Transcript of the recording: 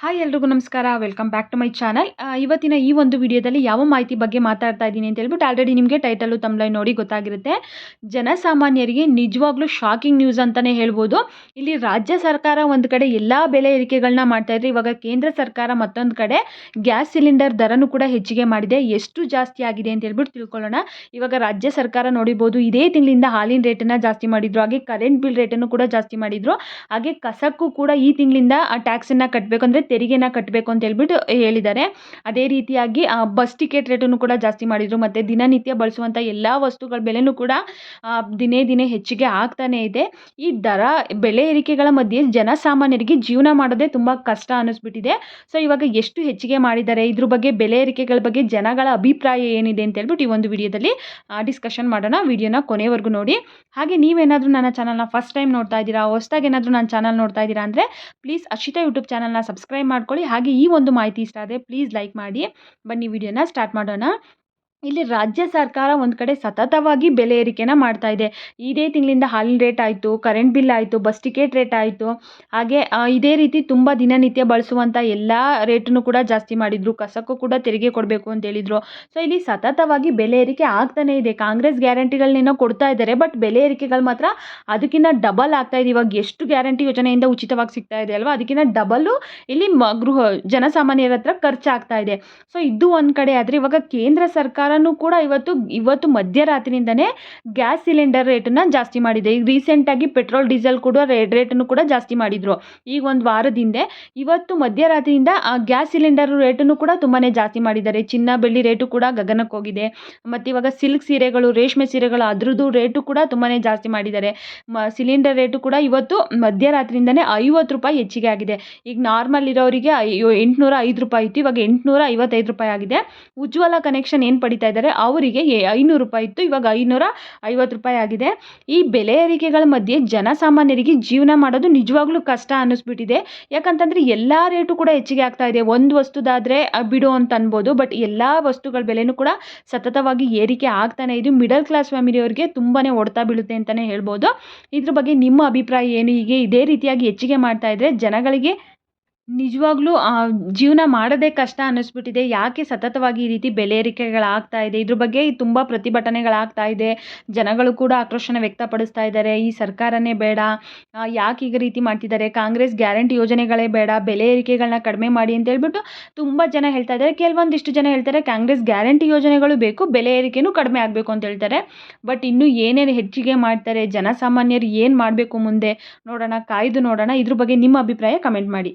Hi ಎಲ್ರಿಗೂ ನಮಸ್ಕಾರ. Welcome back to my channel ಇವತ್ತಿನ ಈ ಒಂದು ವಿಡಿಯೋದಲ್ಲಿ ಯಾವ ಮಾಹಿತಿ ಬಗ್ಗೆ ಮಾತಾಡ್ತಾ ಇದ್ದೀನಿ ಅಂತ ಹೇಳ್ಬಿಟ್ಟು ಆಲ್ರೆಡಿ ನಿಮಗೆ ಟೈಟಲು ತಮ್ಮಲೈ ನೋಡಿ ಗೊತ್ತಾಗಿರುತ್ತೆ. ಜನಸಾಮಾನ್ಯರಿಗೆ ನಿಜವಾಗ್ಲೂ ಶಾಕಿಂಗ್ ನ್ಯೂಸ್ ಅಂತಲೇ ಹೇಳ್ಬೋದು. ಇಲ್ಲಿ ರಾಜ್ಯ ಸರ್ಕಾರ ಒಂದು ಕಡೆ ಎಲ್ಲ ಬೆಲೆ ಏರಿಕೆಗಳನ್ನ ಮಾಡ್ತಾ ಇದ್ರೆ ಇವಾಗ ಕೇಂದ್ರ ಸರ್ಕಾರ ಮತ್ತೊಂದು ಕಡೆ ಗ್ಯಾಸ್ ಸಿಲಿಂಡರ್ ದರನೂ ಕೂಡ ಹೆಚ್ಚಿಗೆ ಮಾಡಿದೆ. ಎಷ್ಟು ಜಾಸ್ತಿ ಆಗಿದೆ ಅಂತ ಹೇಳ್ಬಿಟ್ಟು ತಿಳ್ಕೊಳ್ಳೋಣ. ಇವಾಗ ರಾಜ್ಯ ಸರ್ಕಾರ ನೋಡಿಬೋದು ಇದೇ ತಿಂಗಳಿಂದ ಹಾಲಿನ ರೇಟನ್ನು ಜಾಸ್ತಿ ಮಾಡಿದ್ರು. ಹಾಗೆ ಕರೆಂಟ್ ಬಿಲ್ ರೇಟನ್ನು ಕೂಡ ಜಾಸ್ತಿ ಮಾಡಿದ್ರು. ಹಾಗೆ ಕಸಕ್ಕೂ ಕೂಡ ಈ ತಿಂಗಳಿಂದ ಆ ಟ್ಯಾಕ್ಸನ್ನು ಕಟ್ಟಬೇಕಂದ್ರೆ ತೆರಿಗೆನ ಕಟ್ಟಬೇಕು ಅಂತ ಹೇಳ್ಬಿಟ್ಟು ಹೇಳಿದ್ದಾರೆ. ಅದೇ ರೀತಿಯಾಗಿ ಬಸ್ ಟಿಕೆಟ್ ರೇಟನ್ನು ಕೂಡ ಜಾಸ್ತಿ ಮಾಡಿದರು, ಮತ್ತು ದಿನನಿತ್ಯ ಬಳಸುವಂಥ ಎಲ್ಲ ವಸ್ತುಗಳ ಬೆಲೆನೂ ಕೂಡ ದಿನೇ ದಿನೇ ಹೆಚ್ಚಿಗೆ ಆಗ್ತಾನೇ ಇದೆ. ಈ ದರ, ಬೆಲೆ ಏರಿಕೆಗಳ ಮಧ್ಯೆ ಜನಸಾಮಾನ್ಯರಿಗೆ ಜೀವನ ಮಾಡೋದೇ ತುಂಬ ಕಷ್ಟ ಅನ್ನಿಸ್ಬಿಟ್ಟಿದೆ. ಸೊ ಇವಾಗ ಎಷ್ಟು ಹೆಚ್ಚಿಗೆ ಮಾಡಿದ್ದಾರೆ? ಇದ್ರ ಬಗ್ಗೆ, ಬೆಲೆ ಏರಿಕೆಗಳ ಬಗ್ಗೆ ಜನಗಳ ಅಭಿಪ್ರಾಯ ಏನಿದೆ ಅಂತ ಹೇಳ್ಬಿಟ್ಟು ಈ ಒಂದು ವಿಡಿಯೋದಲ್ಲಿ ಡಿಸ್ಕಷನ್ ಮಾಡೋಣ. ವಿಡಿಯೋನ ಕೊನೆವರೆಗೂ ನೋಡಿ. ಹಾಗೆ ನೀವೇನಾದರೂ ನನ್ನ ಚಾನಲ್ನ ಫಸ್ಟ್ ಟೈಮ್ ನೋಡ್ತಾ ಇದ್ದೀರಾ, ಹೊಸದಾಗಿ ಏನಾದರೂ ನನ್ನ ಚಾನಲ್ ನೋಡ್ತಾ ಇದ್ದೀರಾ ಅಂದರೆ ಪ್ಲೀಸ್ ಅಕ್ಷಿತಾ ಯೂಟ್ಯೂಬ್ ಚಾನಲ್ನ ಸಬ್ಸ್ಕ್ರೈಬ್ ಸಬ್ಸ್ಕ್ರೈಬ್ ಮಾಡ್ಕೊಳ್ಳಿ. ಹಾಗೆ ಈ ಒಂದು ಮಾಹಿತಿ ಇಷ್ಟ ಆದರೆ ಪ್ಲೀಸ್ ಲೈಕ್ ಮಾಡಿ. ಬನ್ನಿ, ವಿಡಿಯೋನ ಸ್ಟಾರ್ಟ್ ಮಾಡೋಣ. ಇಲ್ಲಿ ರಾಜ್ಯ ಸರ್ಕಾರ ಒಂದು ಕಡೆ ಸತತವಾಗಿ ಬೆಲೆ ಏರಿಕೆನ ಮಾಡ್ತಾ ಇದೆ. ಇದೇ ತಿಂಗಳಿಂದ ಹಾಲಿನ ರೇಟ್ ಆಯಿತು ಕರೆಂಟ್ ಬಿಲ್ ಆಯಿತು ಬಸ್ ಟಿಕೆಟ್ ರೇಟ್ ಆಯಿತು. ಹಾಗೆ ಇದೇ ರೀತಿ ತುಂಬ ದಿನನಿತ್ಯ ಬಳಸುವಂಥ ಎಲ್ಲ ರೇಟನ್ನು ಕೂಡ ಜಾಸ್ತಿ ಮಾಡಿದರು. ಕಸಕ್ಕೂ ಕೂಡ ತೆರಿಗೆ ಕೊಡಬೇಕು ಅಂತ ಹೇಳಿದರು. ಸೊ ಇಲ್ಲಿ ಸತತವಾಗಿ ಬೆಲೆ ಏರಿಕೆ ಆಗ್ತಾನೇ ಇದೆ. ಕಾಂಗ್ರೆಸ್ ಗ್ಯಾರಂಟಿಗಳನ್ನೇನೋ ಕೊಡ್ತಾ ಇದ್ದಾರೆ ಬಟ್ ಬೆಲೆ ಏರಿಕೆಗಳು ಮಾತ್ರ ಅದಕ್ಕಿಂತ ಡಬಲ್ ಆಗ್ತಾ ಇದೆ. ಇವಾಗ ಎಷ್ಟು ಗ್ಯಾರಂಟಿ ಯೋಜನೆಯಿಂದ ಉಚಿತವಾಗಿ ಸಿಗ್ತಾ ಇದೆ ಅಲ್ವಾ? ಅದಕ್ಕಿಂತ ಡಬಲ್ಲು ಇಲ್ಲಿ ಗೃಹ, ಜನಸಾಮಾನ್ಯರ ಹತ್ರ ಖರ್ಚಾಗ್ತಾ ಇದೆ. ಸೊ ಇದು ಒಂದು ಕಡೆ ಆದರೆ ಇವಾಗ ಕೇಂದ್ರ ಸರ್ಕಾರ ಕೂಡ ಇವತ್ತು ಇವತ್ತು ಮಧ್ಯರಾತ್ರಿಯಿಂದನೇ ಗ್ಯಾಸ್ ಸಿಲಿಂಡರ್ ರೇಟನ್ನು ಜಾಸ್ತಿ ಮಾಡಿದೆ. ಈಗ ರೀಸೆಂಟಾಗಿ ಪೆಟ್ರೋಲ್ ಡೀಸೆಲ್ ಕೂಡ ರೇಟ್ ರೇಟನ್ನು ಕೂಡ ಜಾಸ್ತಿ ಮಾಡಿದರು. ಈಗ ಒಂದು ವಾರದ ಹಿಂದೆ ಇವತ್ತು ಮಧ್ಯರಾತ್ರಿಯಿಂದ ಆ ಗ್ಯಾಸ್ ಸಿಲಿಂಡರ್ ರೇಟನ್ನು ಕೂಡ ತುಂಬಾ ಜಾಸ್ತಿ ಮಾಡಿದ್ದಾರೆ. ಚಿನ್ನ ಬೆಳ್ಳಿ ರೇಟು ಕೂಡ ಗಗನಕ್ಕೆ ಹೋಗಿದೆ. ಮತ್ತು ಇವಾಗ ಸಿಲ್ಕ್ ಸೀರೆಗಳು, ರೇಷ್ಮೆ ಸೀರೆಗಳು ಅದ್ರದ್ದು ರೇಟು ಕೂಡ ತುಂಬಾ ಜಾಸ್ತಿ ಮಾಡಿದ್ದಾರೆ. ಮ, ಸಿಲಿಂಡರ್ ರೇಟು ಕೂಡ ಇವತ್ತು ಮಧ್ಯರಾತ್ರಿಯಿಂದನೇ ಐವತ್ತು ರೂಪಾಯಿ ಹೆಚ್ಚಿಗೆ ಆಗಿದೆ. ಈಗ ನಾರ್ಮಲ್ ಇರೋರಿಗೆ ಎಂಟುನೂರ ಐದು ರೂಪಾಯಿ ಇತ್ತು. ಇವಾಗ ಎಂಟುನೂರ ಐವತ್ತೈದು ರೂಪಾಯಿ ಆಗಿದೆ. ಉಜ್ವಲ ಕನೆಕ್ಷನ್ ಏನು ಪಡಿತಾ ಇದ್ದಾರೆ. ಅವರಿಗೆ ಐನೂರು ರೂಪಾಯಿ ಇತ್ತು. ಇವಾಗ ಐನೂರ ಐವತ್ತು ರೂಪಾಯಿ ಆಗಿದೆ. ಈ ಬೆಲೆ ಏರಿಕೆಗಳ ಮಧ್ಯೆ ಜನಸಾಮಾನ್ಯರಿಗೆ ಜೀವನ ಮಾಡೋದು ನಿಜವಾಗ್ಲೂ ಕಷ್ಟ ಅನ್ನಿಸ್ಬಿಟ್ಟಿದೆ. ಯಾಕಂತಂದರೆ ಎಲ್ಲ ರೇಟು ಕೂಡ ಹೆಚ್ಚಿಗೆ ಆಗ್ತಾ ಇದೆ. ಒಂದು ವಸ್ತುದಾದರೆ ಬಿಡು ಅಂತ ಅನ್ಬೋದು. ಬಟ್ ಎಲ್ಲ ವಸ್ತುಗಳ ಬೆಲೆನೂ ಕೂಡ ಸತತವಾಗಿ ಏರಿಕೆ ಆಗ್ತಾನೆ ಇದು. ಮಿಡಲ್ ಕ್ಲಾಸ್ ಫ್ಯಾಮಿಲಿಯವರಿಗೆ ತುಂಬಾ ಹೊಡ್ತಾ ಬೀಳುತ್ತೆ ಅಂತಲೇ ಹೇಳ್ಬೋದು. ಇದ್ರ ಬಗ್ಗೆ ನಿಮ್ಮ ಅಭಿಪ್ರಾಯ ಏನು? ಹೀಗೆ ಇದೇ ರೀತಿಯಾಗಿ ಹೆಚ್ಚಿಗೆ ಮಾಡ್ತಾ ಇದ್ದರೆ ಜನಗಳಿಗೆ ನಿಜವಾಗ್ಲೂ ಜೀವನ ಮಾಡೋದೇ ಕಷ್ಟ ಅನ್ನಿಸ್ಬಿಟ್ಟಿದೆ. ಯಾಕೆ ಸತತವಾಗಿ ಈ ರೀತಿ ಬೆಲೆ ಏರಿಕೆಗಳಾಗ್ತಾ ಇದೆ? ಇದ್ರ ಬಗ್ಗೆ ತುಂಬ ಪ್ರತಿಭಟನೆಗಳಾಗ್ತಾ ಇದೆ. ಜನಗಳು ಕೂಡ ಆಕ್ರೋಶನ ವ್ಯಕ್ತಪಡಿಸ್ತಾ ಇದ್ದಾರೆ. ಈ ಸರ್ಕಾರನೇ ಬೇಡ. ಯಾಕೆ ಈಗ ರೀತಿ ಮಾಡ್ತಿದ್ದಾರೆ? ಕಾಂಗ್ರೆಸ್ ಗ್ಯಾರಂಟಿ ಯೋಜನೆಗಳೇ ಬೇಡ. ಬೆಲೆ ಏರಿಕೆಗಳನ್ನ ಕಡಿಮೆ ಮಾಡಿ ಅಂತ ಹೇಳ್ಬಿಟ್ಟು ತುಂಬ ಜನ ಹೇಳ್ತಾ ಇದ್ದಾರೆ. ಕೆಲವೊಂದಿಷ್ಟು ಜನ ಹೇಳ್ತಾರೆ, ಕಾಂಗ್ರೆಸ್ ಗ್ಯಾರಂಟಿ ಯೋಜನೆಗಳು ಬೇಕು, ಬೆಲೆ ಏರಿಕೆನೂ ಕಡಿಮೆ ಆಗಬೇಕು ಅಂತ ಹೇಳ್ತಾರೆ. ಬಟ್ ಇನ್ನೂ ಏನೇನು ಹೆಚ್ಚಿಗೆ ಮಾಡ್ತಾರೆ, ಜನಸಾಮಾನ್ಯರು ಏನು ಮಾಡಬೇಕು ಮುಂದೆ? ನೋಡೋಣ, ಕಾಯ್ದು ನೋಡೋಣ. ಇದ್ರ ಬಗ್ಗೆ ನಿಮ್ಮ ಅಭಿಪ್ರಾಯ, ಕಮೆಂಟ್ ಮಾಡಿ.